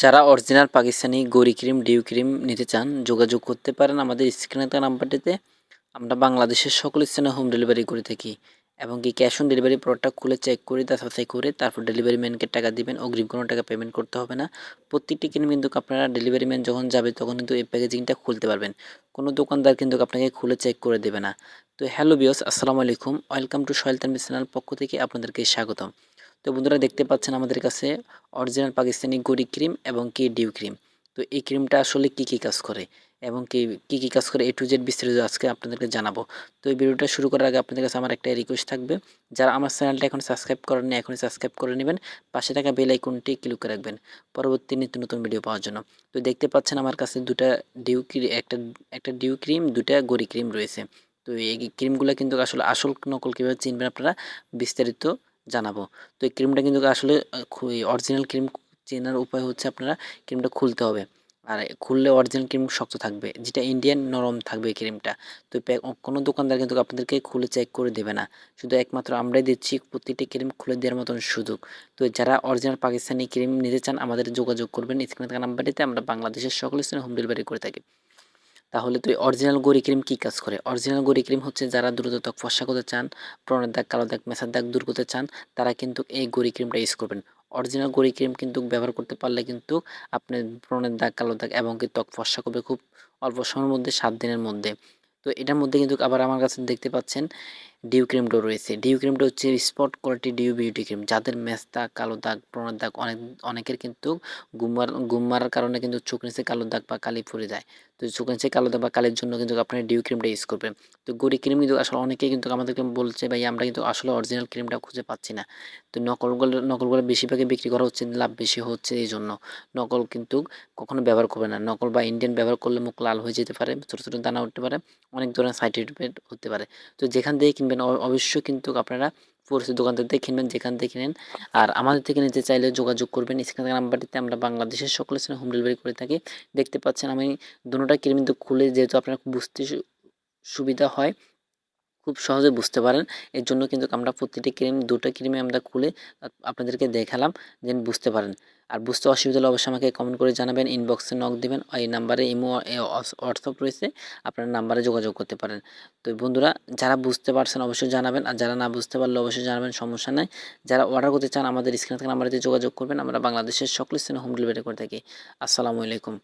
যারা অরিজিনাল পাকিস্তানি গরি cream due cream নিতে চান, যোগাযোগ করতে পারেন আমাদের স্ক্রিনে থাকা নাম্বারটিতে। আমরা বাংলাদেশের সকল স্থানে হোম ডেলিভারি করে থাকি এবং কি ক্যাশ অন ডেলিভারি প্রোডাক্ট খুলে চেক করে তা যাচাই করে তারপর ডেলিভারি ম্যানকে টাকা দিবেন। অগ্রিম কোনো টাকা পেমেন্ট করতে হবে না। প্রত্যেকটি ক্রিম কিন্তু আপনারা ডেলিভারি ম্যান যখন যাবে তখন কিন্তু এই প্যাকেজিংটা খুলতে পারবেন। কোনো দোকানদার কিন্তু আপনাকে খুলে চেক করে দেবে না। তো হ্যালো বিয়স আসসালামু আলাইকুম। ওয়েলকাম টু সয়েল তানবি পক্ষ থেকে আপনাদেরকে স্বাগতম। তো বন্ধুরা দেখতে পাচ্ছেন আমাদের কাছে অরিজিনাল পাকিস্তানি গরি ক্রিম এবং কি ডিউ ক্রিম। তো এই ক্রিমটা আসলে কি কি কাজ করে এবং কি, কী কী কাজ করে এ টু জেড বিস্তারিত আজকে আপনাদেরকে জানাব। তো এই ভিডিওটা শুরু করার আগে আপনাদের কাছে আমার একটা রিকোয়েস্ট থাকবে, যারা আমার চ্যানেলটা এখন সাবস্ক্রাইব করেননি, এখনই সাবস্ক্রাইব করে নেবেন, পাশে থাকা বেল আইকনটি ক্লিক করে রাখবেন, পরবর্তী নিত্য নতুন ভিডিও পাওয়ার জন্য। তো দেখতে পাচ্ছেন আমার কাছে দুটা ডিউ একটা একটা ডিউ ক্রিম, দুটা গরি ক্রিম রয়েছে। তো এই ক্রিমগুলো কিন্তু আসলে আসল নকল কীভাবে চিনবেন আপনারা, বিস্তারিত জানাব। তো এই ক্রিমটা কিন্তু আসলে অরিজিনাল ক্রিম চেনার উপায় হচ্ছে আপনারা ক্রিমটা খুলতে হবে। আর খুললে অরিজিনাল ক্রিম শক্ত থাকবে, যেটা ইন্ডিয়ান নরম থাকবে এই ক্রিমটা তো কোনো দোকানদার কিন্তু আপনাদেরকে খুলে চেক করে দেবে না। শুধু একমাত্র আমরাই দিচ্ছি, প্রতিটি ক্রিম খুলে দেওয়ার মতন সুযোগ। তো যারা অরিজিনাল পাকিস্তানি ক্রিম নিতে চান, আমাদের যোগাযোগ করবেন। স্ক্রিনে থাকা নাম্বারটিতে আমরা বাংলাদেশের সকল স্থানে হোম ডেলিভারি করে থাকি। তাহলে তুই অরিজিনাল গরি ক্রিম কী কাজ করে? অরিজিনাল গরি ক্রিম হচ্ছে যারা দ্রুত ত্বক ফর্সা করতে চান প্রণের দাগ, কালো দাগ মেসার দাগ দূর করতে চান, তারা কিন্তু এই গরি ক্রিমটা ইউজ করবেন। অরিজিনাল গরি ক্রিম কিন্তু ব্যবহার করতে পারলে কিন্তু আপনি ব্রণের দাগ, কালো দাগ এবং কি ত্বক ফর্সা করবে খুব অল্প সময়ের মধ্যে, সাত দিনের মধ্যে। তো এটার মধ্যে কিন্তু আবার আমার কাছে দেখতে পাচ্ছেন ডিউ ক্রিমটাও রয়েছে। ডিউ ক্রিমটা হচ্ছে spot quality Dew beauty cream যাদের মেস দাগ, কালো দাগ ব্রণের দাগ অনেক, অনেকের কিন্তু গুম্মার গুম্মার কারণে কিন্তু চোখ নিচে কালো দাগ বা কালি পড়ে যায়। তো চোখ নিচে কালো দাগ বা কালির জন্য কিন্তু আপনার ডিউ ক্রিমটা ইউজ করবেন। তো গরি ক্রিম কিন্তু আসলে অনেকেই কিন্তু আমাদেরকে বলছে, ভাই, আমরা কিন্তু আসলে অরিজিনাল ক্রিমটা খুঁজে পাচ্ছি না। তো নকলগুলো নকলগুলো বেশিরভাগই বিক্রি করা হচ্ছে, লাভ বেশি হচ্ছে এই জন্য। নকল কিন্তু কখনো ব্যবহার করবে না। নকল বা ইন্ডিয়ান ব্যবহার করলে মুখ লাল হয়ে যেতে পারে, ছোটো ছোটো দানা উঠতে পারে, অনেক ধরনের সাইড ইফেক্ট হতে পারে। তো যেখান থেকে কিনবেন অবশ্যই কিন্তু আপনারা পরিচিত দোকান থেকে কিনবেন যেখান থেকে কিনেন আর আমাদের থেকে নিতে চাইলে যোগাযোগ করবেন। স্ক্রিন নাম্বারটিতে আমরা বাংলাদেশের সকলের স্থানে হোম ডেলিভারি করে থাকি। দেখতে পাচ্ছেন আমি দুটোটা ক্রিম কিন্তু খুলে যেহেতু আপনার বুঝতে সুবিধা হয়, খুব সহজে বুঝতে পারেন। এর জন্য কিন্তু আমরা প্রতিটি ক্রিম, দুটো ক্রিমে আমরা খুলে আপনাদেরকে দেখালাম, যেন বুঝতে পারেন। আর বুঝতে অসুবিধা হলে অবশ্যই আমাকে কমেন্ট করে জানাবেন ইনবক্সে নক দেবেন এই নাম্বারে ইমো হোয়াটসঅ্যাপ রয়েছে, আপনার নাম্বারে যোগাযোগ করতে পারেন। তো বন্ধুরা, যারা বুঝতে পারছেন অবশ্যই জানাবেন, আর যারা না বুঝতে পারলে অবশ্যই জানাবেন, সমস্যা নেই। যারা অর্ডার করতে চান, আমাদের স্ক্রিনে থেকে নাম্বারে যোগাযোগ করবেন, আমরা বাংলাদেশের সকল স্থানে হোম ডেলিভারি করে থাকি। আসসালামু আলাইকুম।